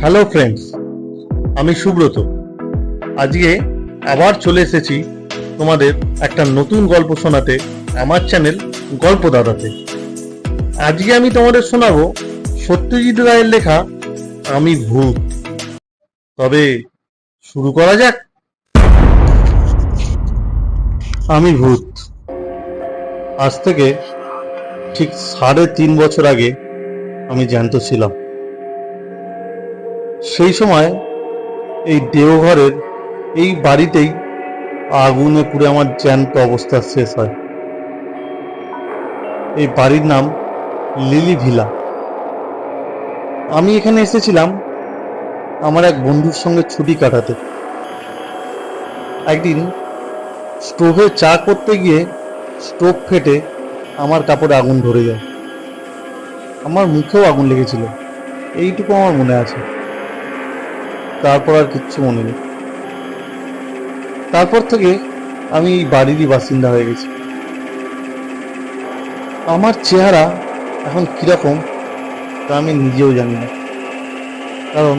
Hello friends, আমি সুব্রত। আজকে আবার চলে এসেছি তোমাদের একটা নতুন গল্প শোনাতে, আমার চ্যানেল গল্প দাদাতে। আজকে আমি তোমাদের শোনাবো সত্যজিৎ রায়ের লেখা, আমি ভূত। তবে শুরু করা যাক। আমি ভূত। আজ থেকে ঠিক সাড়ে তিন বছর আগে আমি জ্যান্ত ছিলাম। সেই সময় এই দেওঘরের এই বাড়িতেই আগুনে পুড়ে আমার জ্যান্ত অবস্থা শেষ হয়। এই বাড়ির নাম লিলি ভিলা। আমি এখানে এসেছিলাম আমার এক বন্ধুর সঙ্গে ছুটি কাটাতে। একদিন স্টোভে চা করতে গিয়ে স্টোভ ফেটে আমার কাপড়ে আগুন ধরে যায়। আমার মুখেও আগুন লেগেছিল। এইটুকু আমার মনে আছে। তারপর আর কিচ্ছু মনে নেই। তারপর থেকে আমি এই বাড়িরই বাসিন্দা হয়ে গেছি। আমার চেহারা এখন কীরকম তা আমি নিজেও জানি না। কারণ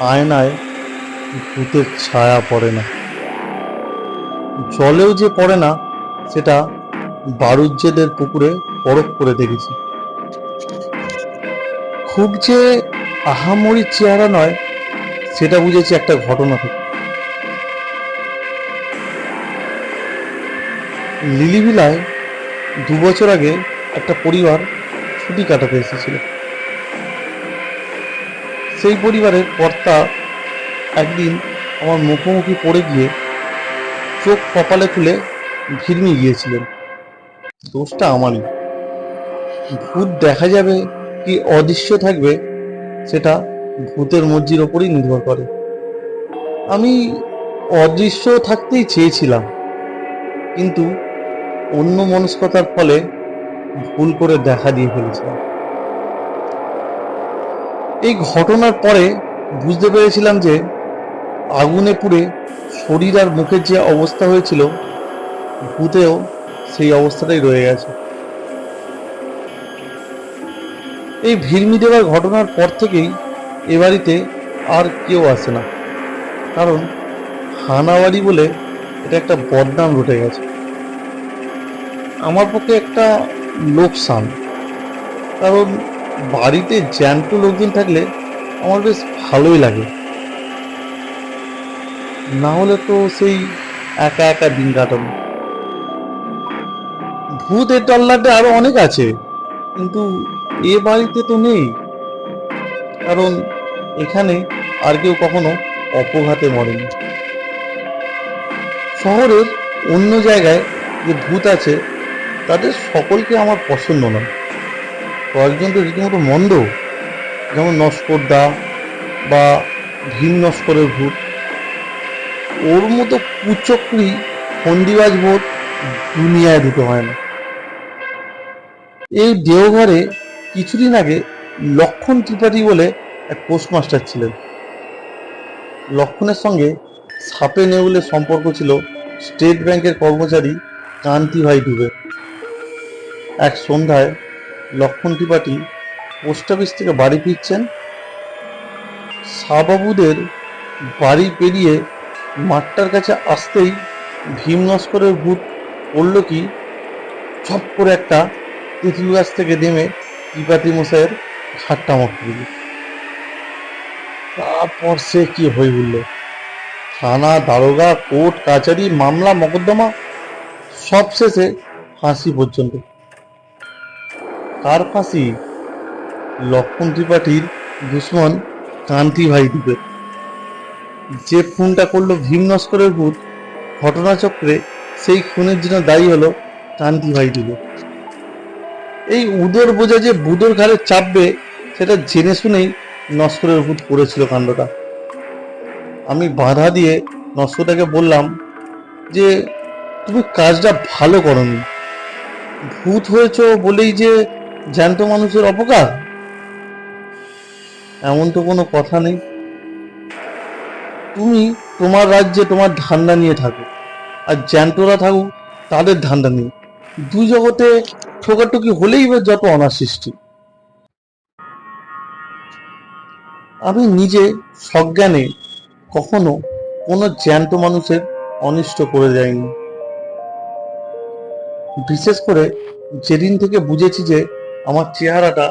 আয়নায় ভূতের ছায়া পড়ে না। জলেও যে পড়ে না, সেটা বারুজ্যেদের পুকুরে পরখ করে দেখেছি। খুব যে আহামরি চেহারা নয় সেটা বুঝেছি, একটা ঘটনা থেকে। লিলিবিলায় দু বছর আগে একটা পরিবার ছুটি কাটাতে এসেছিল। সেই পরিবারের কর্তা একদিন আমার মুখোমুখি পড়ে গিয়ে চোখ কপালে তুলে ভিড়মি গিয়েছিলেন। দোষটা আমারই। ভূত দেখা যাবে কি অদৃশ্য থাকবে, সেটা ভূতের মর্জির ওপরই নির্ভর করে। আমি অদৃশ্য থাকতেই চেয়েছিলাম, কিন্তু অন্য মনস্কতার ফলে ভুল করে দেখা দিয়ে ফেলেছিলাম। এই ঘটনার পরে বুঝতে পেরেছিলাম যে আগুনে পুড়ে শরীর আর মুখের যে অবস্থা হয়েছিল, ভূতেও সেই অবস্থাটাই রয়ে গেছে। এই ভিড়মি দেওয়ার ঘটনার পর থেকেই এ বাড়িতে আর কেউ আসে না। কারণ হানাবাড়ি বলে এটা একটা বদনাম রটে গেছে। আমার পক্ষে একটা লোকসান। কারণ বাড়িতে জ্যান্ত লোকজন থাকলে আমার বেশ ভালোই লাগে। না হলে তো সেই একা একা দিন কাটানো ভূত এর টল্লাটে আরও অনেক আছে, কিন্তু এ বাড়িতে তো নেই। কারণ এখানে আর কেউ কখনো অপঘাতে মরেনি। শহরের অন্য জায়গায় যে ভূত আছে, তাদের সকলকে আমার পছন্দ নয়। কয়েকজন তো রীতিমতো মন্দ, যেমন নস্কর দা বা ভীম নস্করের ভূত। ওর মতো কুচক্রি ফন্দিবাজ ভূত দুনিয়ায় দুটো হয় না। এই দেওঘরে কিছুদিন আগে লক্ষণ ত্রিপাঠী বলে এক পোস্টমাস্টার ছিলেন। লক্ষণের সঙ্গে সাপে নেউলের সম্পর্ক ছিল স্টেট ব্যাংকের কর্মচারী কান্তি ভাই ডুবে। এক সন্ধ্যায় লক্ষণ ত্রিপাঠী পোস্ট অফিস থেকে বাড়ি ফিরছেন। শাহবাবুদের বাড়ি পেরিয়ে মাঠটার কাছে আসতেই ভীম নস্করের ভূত পড়ল কি? ছপ করে একটা তেঁতুল গাছ থেকে নেমে ত্রিপাঠী মশাইয়ের ঠাট্টা মারতে দিল। তারপর সে কি হয়ে উঠল? থানা দারোগা, কোর্ট, কাচারি, মামলা, মকদ্দমা, সব শেষে ফাঁসি পর্যন্ত। তার ফাঁসি লক্ষণ ত্রিপাঠীর দুশ্মন কান্তি ভাই দ্বীপের যে খুনটা করল ভীম নস্করের ভূত ঘটনাচক্রে সেই খুনের জন্য দায়ী হলো কান্তি ভাই দ্বীপে এই উদর বোঝা যে বুদর ঘাড়ে চাপবে, সেটা জেনে শুনেই নস্করের উপর পড়েছিল কাণ্ডটা। আমি বাধা দিয়ে নস্করটাকে বললাম যে, তুমি কাজটা ভালো করনি। ভূত হয়েছ বলেই যে জ্যান্ত মানুষের অপকার? এমন তো কোনো কথা নেই। তুমি তোমার রাজ্যে তোমার ধান্দা নিয়ে থাকো, আর জ্যান্তরা থাকুক তাদের ধান্দা নিয়ে। দুই জগতে ঠোকাটুকি হলেই বা যত অনার আমি নিজে সজ্ঞানে কখনো কোনো জ্যান্ত মানুষের অনিষ্ট করে যাইনি। বিশেষ করে যেদিন থেকে বুঝেছি যে আমার চেহারাটা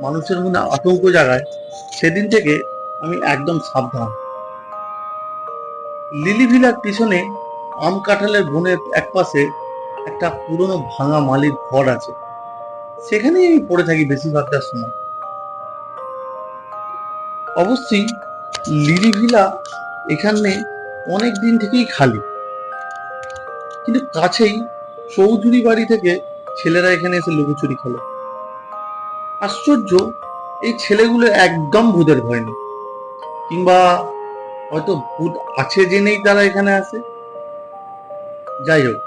মানুষের মনে আতঙ্ক জাগায়, সেদিন থেকে আমি একদম সাবধান। লিলি ভিলার পিছনে আম কাঁঠালের বনের একপাশে একটা পুরনো ভাঙা মালির ঘর আছে। সেখানেই আমি পড়ে থাকি বেশিরভাগটা সময়। অবশ্যই লিলি ভিলা এখানে অনেক দিন থেকেই খালি। কিন্তু কাছেই চৌধুরী বাড়ি থেকে ছেলেরা এখানে এসে লুকোচুরি খেলে। আশ্চর্য, এই ছেলেগুলো একদম ভূতের ভয় নেই। কিংবা হয়তো ভূত আছে জেনেই তারা এখানে আসে। যাই হোক,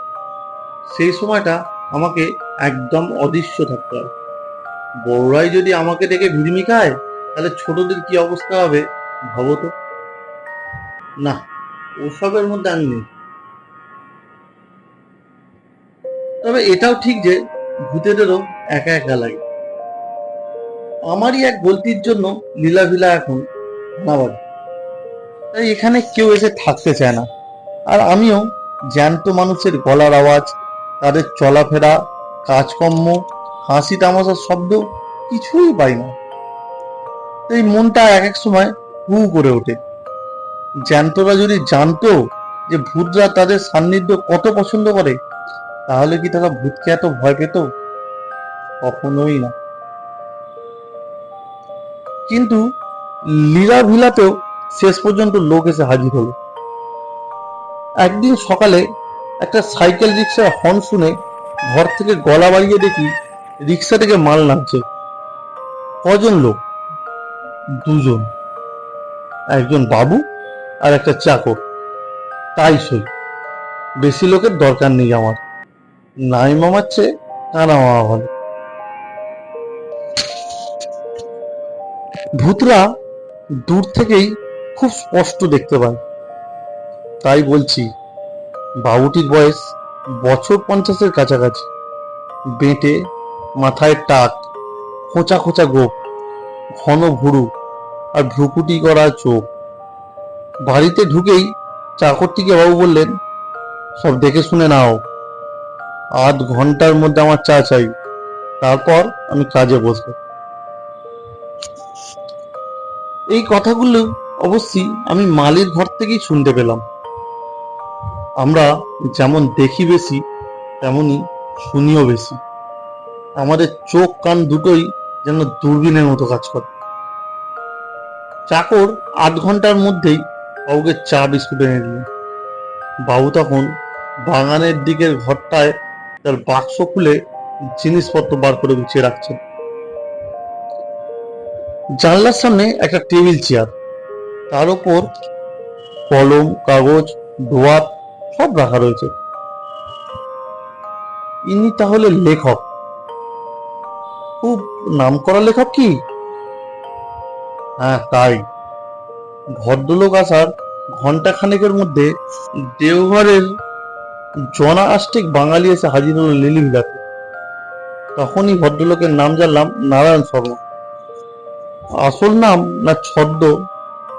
সেই সময়টা আমাকে একদম অদৃশ্য থাকতে হয়। বড়রাই যদি আমাকে দেখে ভিড়মি খায় তাহলে ছোটদের কি অবস্থা হবে? ভাবো তো। না, ওসবের মধ্যে আমি নেই। তবে এটাও ঠিক যে, ভূতেদেরও একা একা লাগে। আমারই এক গলতির জন্য লীলাভিলা এখন নাবার তাই এখানে কেউ এসে থাকতে চায় না। আর আমিও জ্যান্ত মানুষের গলার আওয়াজ, তাদের চলাফেরা, কাজকর্ম হাসি তামাশার শব্দ কিছুই পাই না। এই মনটা এক এক সময় হু করে ওঠে। জ্যান্তরা যদি জানতো যে ভূতরা তাদের সান্নিধ্য কত পছন্দ করে, তাহলে কি তারা ভূতকে এত ভয় পেত? কখনোই না। কিন্তু লীলা ভিলাতেও শেষ পর্যন্ত লোক এসে হাজির হলো। একদিন সকালে একটা সাইকেল রিক্সার হর্ন শুনে ঘর থেকে গলা বাড়িয়ে দেখি রিক্সা থেকে মাল নামছে। কজন লোক? দুজন, একজন বাবু আর একটা চাকর। তাই সই। বেশি লোকের দরকার নেই আমার। নাই মামার চেয়ে কানা মামা ভালো। ভূতরা দূর থেকেই খুব স্পষ্ট দেখতে পায়। তাই বলছি, বাবুটির বয়স বছর পঞ্চাশের কাছাকাছি। বেঁটে মাথায় টাক, খোঁচা খোঁচা গোপ। ঘন ভুরু আর ভ্রুকুটি করা চোখ। বাড়িতে ঢুকেই চাকরটিকে বাবু বললেন, সব দেখে শুনে নাও। আধ ঘণ্টার মধ্যে আমার চা চাই। তারপর আমি কাজে বসবো। এই কথাগুলো অবশ্যই আমি মালির ঘর থেকেই শুনতে পেলাম। আমরা যেমন দেখি বেশি তেমনই শুনিও বেশি। আমাদের চোখ কান দুটোই যেন দূরবীনের মতো কাজ করে। চাকর আধ ঘণ্টার মধ্যেই বাবুকে চা বিস্কুট এনে দিল। বাবু তখন বাগানের দিকের ঘরটায় তার বাক্স খুলে জিনিসপত্র বার করে গুছিয়ে রাখছেন জানলার সামনে একটা টেবিল চেয়ার। তার উপর কলম, কাগজ দোয়াত সব রাখা রয়েছে। ইনি তাহলে লেখক। নামকরা লেখক কি? হ্যাঁ তাই। ভদ্রলোক আসার ঘণ্টা খানেকের মধ্যে দেওঘরের জনা আষ্টিক বাঙালি এসে হাজির হলো লিলি ভিলাতে তখনই ভদ্রলোকের নাম জানলাম নারায়ণ শর্মা। আসল নাম না ছদ্ম,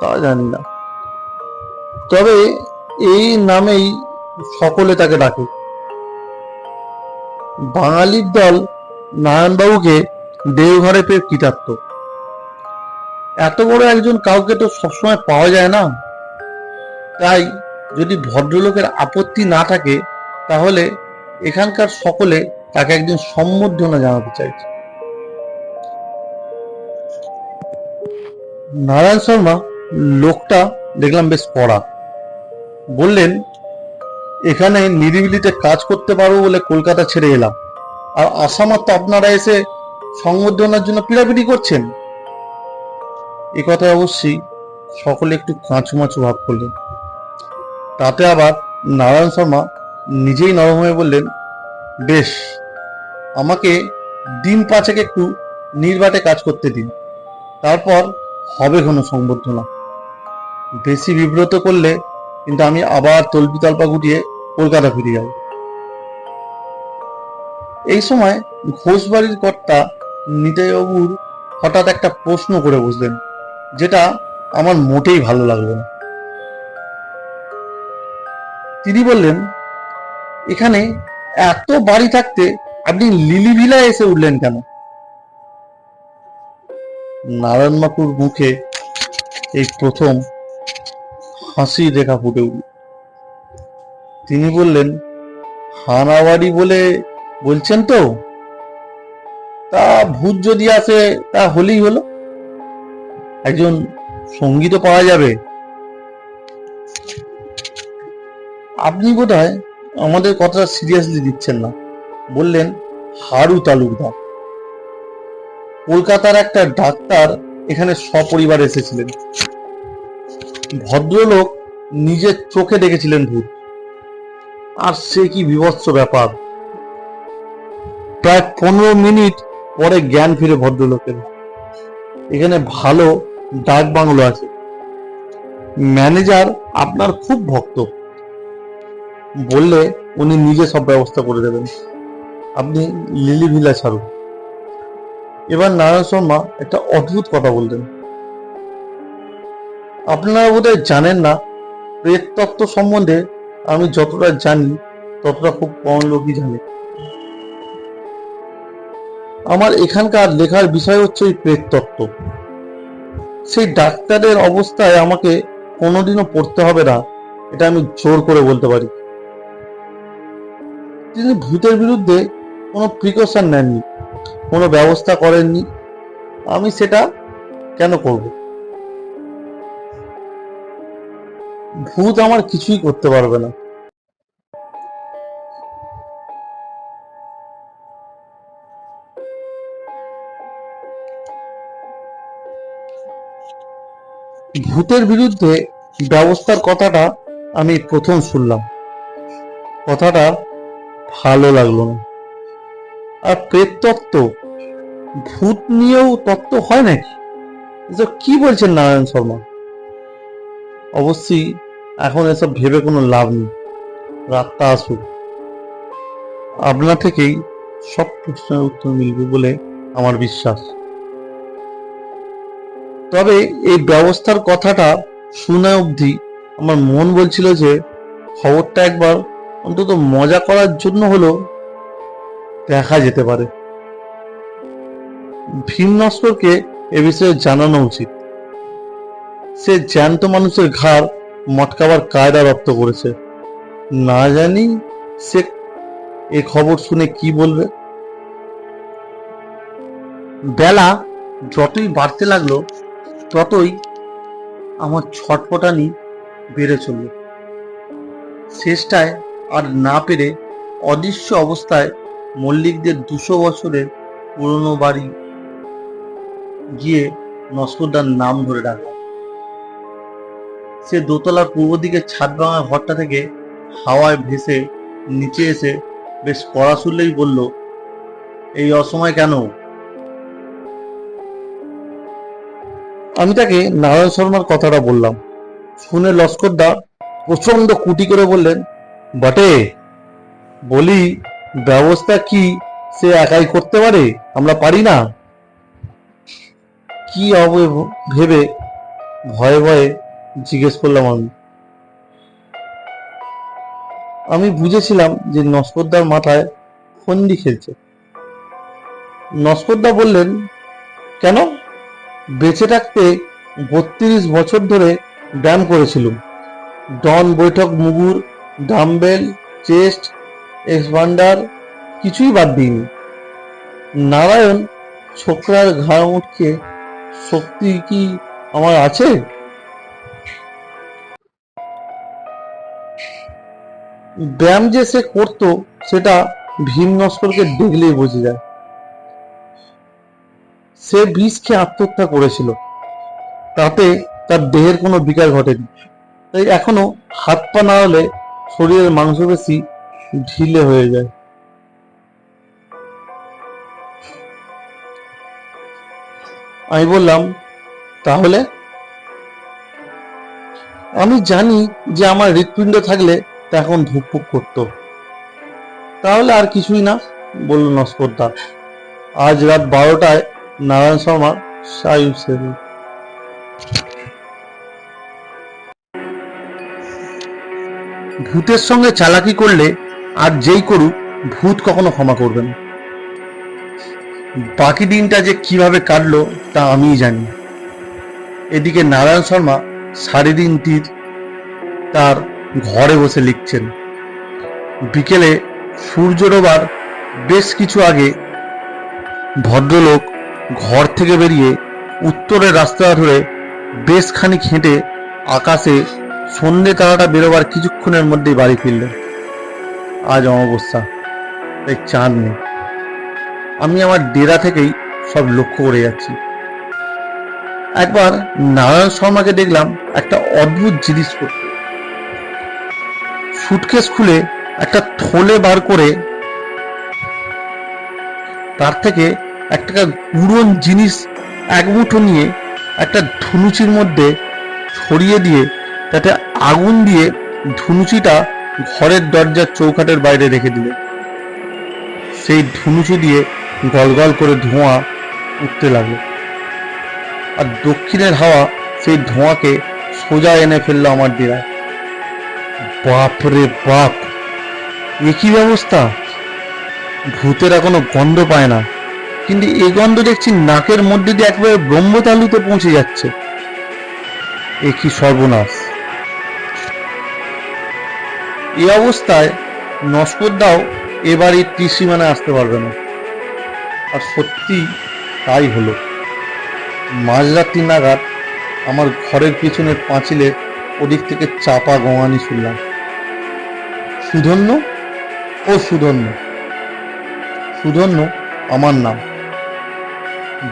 তা জানি না। তবে এই নামেই সকলে তাকে ডাকে। বাঙালির দল নারায়ণবাবুকে দেওঘরে পেয়ে কৃতার্থ। এত বড় একজন কাউকে তো সবসময় পাওয়া যায় না। তাই যদি ভদ্রলোকের আপত্তি না থাকে, তাহলে এখানকার সকলে তাকে একদিন সম্বর্ধনা জানাতে চাইছে। নারায়ণ শর্মা, লোকটা দেখলাম বেশ পড়া বললেন, এখানে নিরিবিলিতে কাজ করতে পারব বলে কলকাতা ছেড়ে এলাম। আর আসামাত্র আপনারা এসে সংবর্ধনার জন্য পিড়াপিড়ি করছেন? এ কথা অবশ্যই সকলে একটু কাঁচুমাচু ভাব করলেন। তাতে আবার নারায়ণ শর্মা নিজেই নরম হয়ে বললেন, বেশ, আমাকে দিন পাঁচেক একটু নির্বাটে কাজ করতে দিন। তারপর হবে কোনো সংবর্ধনা। বেশি বিব্রত করলে কিন্তু আমি আবার তল্পি তল্পা গুটিয়ে কলকাতা ফিরে যাব। এই সময় ঘোষবাড়ির কর্তা নিতাইবাবুর হঠাৎ একটা প্রশ্ন করে বসলেন, যেটা আমার মোটেই ভালো লাগল না। তিনি বললেন, এখানে এত বাড়ি থাকতে আপনি লিলি ভিলায় এসে উঠলেন কেন? নারায়ণ মাকুর মুখে এই প্রথম হাসি রেখা ফুটে উঠল। তিনি বললেন, হানাবাড়ি বলে বলছেন তো? তা ভূত যদি আসে, তা হলেই হলো। একজন সঙ্গী তো পাওয়া যাবে। আপনি বোধ হয় আমাদের কথাটা সিরিয়াসলি দিচ্ছেন না। বললেন, হারু তালুকদার। কলকাতার একটা ডাক্তার এখানে সপরিবার এসেছিলেন। ভদ্রলোক নিজের চোখে দেখেছিলেন ভূত। আর সে কি বিভৎস ব্যাপার। প্রায় পনেরো মিনিট পরে জ্ঞান ফিরে ভদ্রলোকের। এখানে ভালো ডাক বাংলো আছে। ম্যানেজার আপনার খুব ভক্ত। বললে উনি নিজে সব ব্যবস্থা করে দেবেন। আপনি লিলি ভিলা ছাড়ুন। এবার নারায়ণ শর্মা একটা অদ্ভুত কথা বললেন। আপনারা বোধহয় জানেন না, প্রেত তত্ত্ব সম্বন্ধে আমি যতটা জানি, ততটা খুব কম লোকই জানে। আমার এখানকার লেখার বিষয় হচ্ছে ওই প্রেততত্ত্ব সেই ডাক্তারের অবস্থায় আমাকে কোনোদিনও পড়তে হবে না, এটা আমি জোর করে বলতে পারি। তিনি ভূতের বিরুদ্ধে কোনো প্রিকশন নেননি, কোনো ব্যবস্থা করেননি। আমি সেটা কেন করব? ভূত আমার কিছুই করতে পারবে না। ভূতের বিরুদ্ধে ব্যবস্থার কথাটা আমি প্রথম শুনলাম। কথাটা ভালো লাগল না। আর প্রেত তত্ত্ব ভূত নিয়েও তত্ত্ব হয় নাকি? কি বলছেন নারায়ণ শর্মা? অবশ্যই এখন এসব ভেবে কোনো লাভ নেই। রাতটা আসুক। আপনার থেকেই সব প্রশ্নের উত্তর মিলবে বলে আমার বিশ্বাস। তবে এই ব্যবস্থার কথাটা শুনে অবধি আমার মন বলছিল যে খবরটা একবার অন্তত মজা করার জন্য হলো দেখা যেতে পারে। ভীম নস্করকে এ বিষয়ে জানানো উচিত। সে জ্যান্ত মানুষের ঘাড় মটকাবার কায়দা রপ্ত করেছে। না জানি সে এ খবর শুনে কি বলবে। বেলা যতই বাড়তে লাগল ততই আমার ছটপটানি বেড়ে চলল। শেষটায় আর না পেরে অদৃশ্য অবস্থায় মল্লিকদের দুশো বছরের পুরনো বাড়ি গিয়ে নস্করদার নাম ধরে ডাকলাম সে দোতলার পূর্ব দিকে ছাদ ভাঙা ঘরটা থেকে হাওয়ায় ভেসে নিচে এসে বেশ কড়া শুনলেই বলল, এই অসময় কেন আমি তাকে নারায়ণ শর্মার কথাটা বললাম। শুনে লস্করদা প্রচণ্ড কুটি করে বললেন, বটে, বলি, ব্যবস্থা কি সে একাই করতে পারে? আমরা পারি না। কি হবে ভেবে ভয়ে ভয়ে জিজ্ঞেস করলাম আমি। আমি বুঝেছিলাম যে নস্করদার মাথায় ফন্দি খেলছে। নস্করদা বললেন, কেন? বেঁচে থাকতে বত্রিশ বছর ধরে ব্যায়াম করেছিলুম। ডন, বৈঠক, মুগুর, ডাম্বেল, চেস্ট এক্সপান্ডার কিছুই বাদ দিইনি। নারায়ণ ছোকরার ঘাড় মুটকে শক্তি কি আমার আছে? ব্যায়াম যে সে করতো, সেটা ভীম নস্করকে দেখলেই বোঝা যায়। সে বিষ খেয়ে আত্মহত্যা করেছিল। তাতে তার দেহের কোনো বিকার ঘটেনি। তাই এখনও হাত পা না হলে শরীরের মাংসপেশি ঢিলে হয়ে যায়। আমি বললাম, তাহলে? আমি জানি যে আমার হৃৎপিণ্ড থাকলে তা এখন ধুকপুক করতো। তাহলে আর কিছুই না, বলল নস্করদা। আজ রাত বারোটায় নারায়ণ শর্মা সায়ু সেরি ভূতের সঙ্গে চালাকি করলে আর যেই করুক, ভূত কখনো ক্ষমা করবে না। বাকি দিনটা যে কীভাবে কাটলো, তা আমিই জানি। এদিকে নারায়ণ শর্মা সাড়ে তিনটির তার ঘরে বসে লিখছেন। বিকেলে সূর্য রোবার বেশ কিছু আগে ভদ্রলোক ঘর থেকে বেরিয়ে উত্তরের রাস্তা ধরে বেশ খানিক হেঁটে আকাশে সন্ধ্যে তারাটা বেরোবার কিছুক্ষণের মধ্যেই বাড়ি ফিরলেন। আজ অমাবস্যা, তাই চাঁদ নেই। আমি আমার ডেরা থেকেই সব লক্ষ্য করে যাচ্ছি। একবার নারায়ণ শর্মাকে দেখলাম একটা অদ্ভুত জিনিস করতে। সুটকেস খুলে একটা থলে বার করে তার থেকে একটা পুরন জিনিস এক মুঠো নিয়ে একটা ধুনুচির মধ্যে ছড়িয়ে দিয়ে তাতে আগুন দিয়ে ধুনুচিটা ঘরের দরজার চৌকাটের বাইরে রেখে দিল। সেই ধুনুচি দিয়ে গলগল করে ধোঁয়া উঠতে লাগল। আর দক্ষিণের হাওয়া সেই ধোঁয়াকে সোজা এনে ফেলল আমার ডেরায় বাপ রে বাপ, এ কি ব্যবস্থা? ভূতের এখনও গন্ধ পায় না। কিন্তু এই গন্ধ দেখছি নাকের মধ্যে দিয়ে একবারে ব্রহ্মতালুতে পৌঁছে যাচ্ছে। এ কি সর্বনাশ। এ অবস্থায় নস্করদাও এবার এই ত্রিসীমানে আসতে পারবে না। আর সত্যি তাই হলো। মাঝরাত্রি নাগাদ আমার ঘরের পিছনের পাঁচিলে ওদিক থেকে চাপা গঙানি শুনলাম। সুধন্য ও সুধন্য। সুধন্য আমার নাম।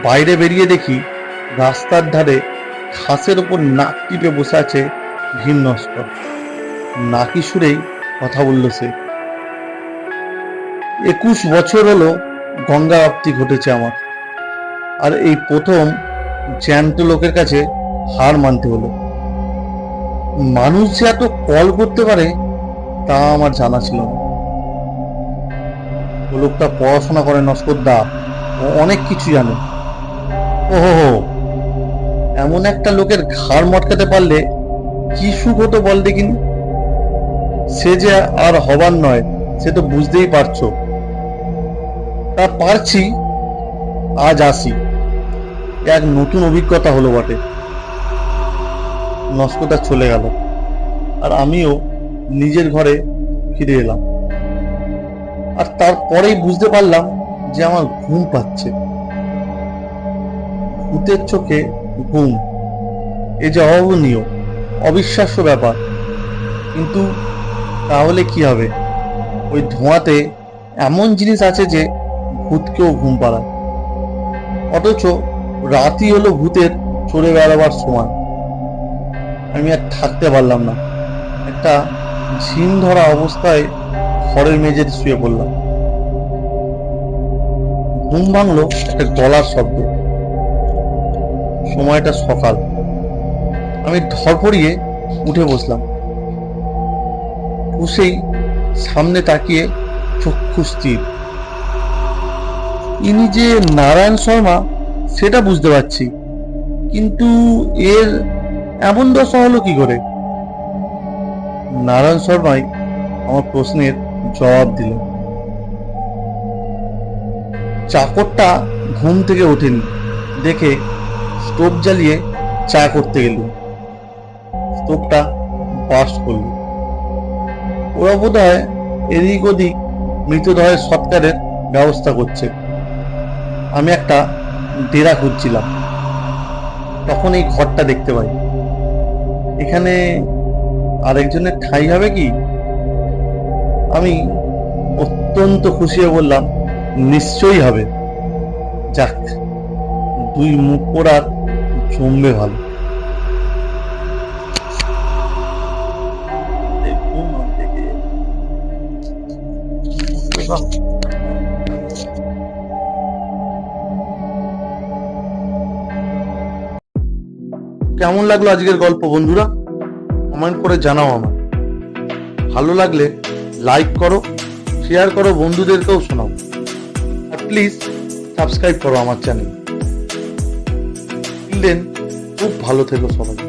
বাইরে বেরিয়ে দেখি রাস্তার ধারে ঘাসের ওপর নাক টিপে বসে আছে ভীম নস্কর নাকি সুরেই কথা বলল সে। একুশ বছর হলো গঙ্গা আপ্তি ঘটেছে আমার। আর এই প্রথম জ্যান্ত লোকের কাছে হার মানতে হলো। মানুষ যে এত কল করতে পারে তা আমার জানা ছিল না। লোকটা পড়াশোনা করে নস্কর দা ও অনেক কিছু জানে। ওহো এমন একটা লোকের ঘাড় মটকাতে পারলে কি সুখ হতো বল দেখিনি? সে যে আর হবার নয়, সে তো বুঝতেই পারছ। তা পারছি, আজ আসি। এক নতুন অভিজ্ঞতা হলো বটে। নস্কতা চলে গেল, আর আমিও নিজের ঘরে ফিরে এলাম। আর তারপরেই বুঝতে পারলাম যে আমার ঘুম পাচ্ছে। ভূতের চোখে ঘুম। এ যে অভাবনীয় অবিশ্বাস্য ব্যাপার। কিন্তু তাহলে কি হবে? ওই ধোঁয়াতে এমন জিনিস আছে যে ভূতকেও ঘুম পাড়ায়। অথচ রাতই হলো ভূতের চড়ে বেড়াবার সময়। আমি আর থাকতে পারলাম না। একটা ঝিম ধরা অবস্থায় ঘরের মেঝেতে শুয়ে পড়লাম। ঘুম ভাঙলো একটা গলার শব্দ। সময়টা সকাল। আমি ধরপড়িয়ে উঠে বসলাম। বসেই সামনে তাকিয়ে চক্ষু স্থির। ইনি যে নারায়ণ শর্মা, সেটা বুঝতে পারছি। কিন্তু এর এমন দশা হলো কি করে? নারায়ণ শর্মাই আমার প্রশ্নের জবাব দিল। চাকরটা ঘুম থেকে ওঠেনি। দেখে স্টোভ জ্বালিয়ে চা করতে গেল স্টোভটা বাস করল ওরা বোধ হয় এদিক ওদিক মৃতদেহের সৎকারের ব্যবস্থা করছে। আমি একটা ডেরা খুঁজছিলাম। তখন এই ঘরটা দেখতে পাই। এখানে আরেকজনের ঠাঁই হবে কি? আমি অত্যন্ত খুশি হয়ে বললাম, নিশ্চয়ই হবে। যাক, দুই মুখ পোড়ার জমবে ভালো। কেমন লাগল আজকের গল্প বন্ধুরা? কমেন্ট করে জানাও আমার ভালো লাগলে লাইক করো শেয়ার করো বন্ধুদেরকেও শোনাও। আর প্লিজ সাবস্ক্রাইব করো আমার চ্যানেল। দেন খুব ভালো থেকো সবাই।